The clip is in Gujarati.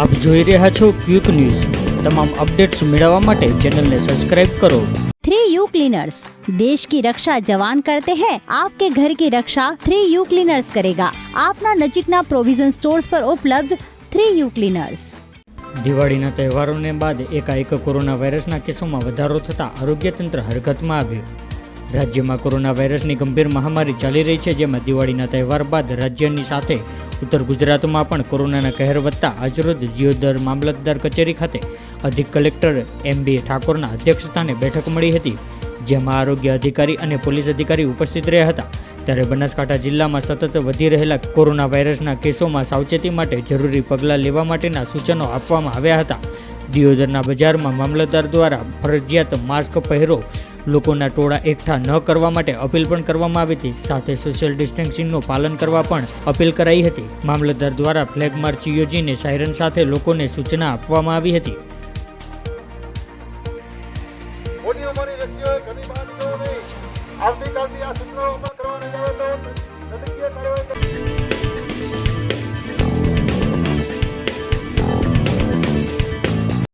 આપ જોઈ રહ્યા છો ક્વિક ન્યૂઝ. તમામ અપડેટ્સ મેળવવા માટે ચેનલને સબસ્ક્રાઇબ કરો. Three U cleaners. દેશ કી રક્ષા જવાન કરતે हैं आपके घर की રક્ષા થ્રી यू ક્લીનર્સ કરેગા. આપના નજીકના પ્રોવિઝન સ્ટોર્સ પર ઉપલબ્ધ થ્રી યુ ક્લીનર્સ. દિવાળીના તહેવારોને બાદ એકાએક કોરોના વાયરસના કેસોમાં વધારો થતાં આરોગ્ય તંત્ર હરકતમાં આવ્યું. રાજ્યમાં કોરોના વાયરસની ગંભીર મહામારી ચાલી રહી છે જેમાં દિવાળીના તહેવાર બાદ રાજ્યની સાથે ઉત્તર ગુજરાતમાં પણ કોરોનાના કહેર વધતા આજરોજ જીઓદર મામલતદાર કચેરી ખાતે અધિક કલેક્ટર એમ બી ઠાકોરના અધ્યક્ષસ્થાને બેઠક મળી હતી, જેમાં આરોગ્ય અધિકારી અને પોલીસ અધિકારી ઉપસ્થિત રહ્યા હતા. ત્યારે બનાસકાંઠા જિલ્લામાં સતત વધી રહેલા કોરોના વાયરસના કેસોમાં સાવચેતી માટે જરૂરી પગલાં લેવા માટેના સૂચનો આપવામાં આવ્યા હતા. દિયોદરના બજારમાં મામલતદાર દ્વારા ફરજિયાત માસ્ક પહેરો લોકોના ટોળા એકઠા ન કરવા માટે અપીલ પણ કરવામાં આવી હતી. સાથે સોશિયલ ડિસ્ટન્સિંગનું પાલન કરવા પણ અપીલ કરાઈ હતી. મામલતદાર દ્વારા ફ્લેગ માર્ચ યોજીને સાયરન સાથે લોકોને સૂચના આપવામાં આવી હતી. આવતીકાલથી આ સૂચનાઓ અમલ કરવાના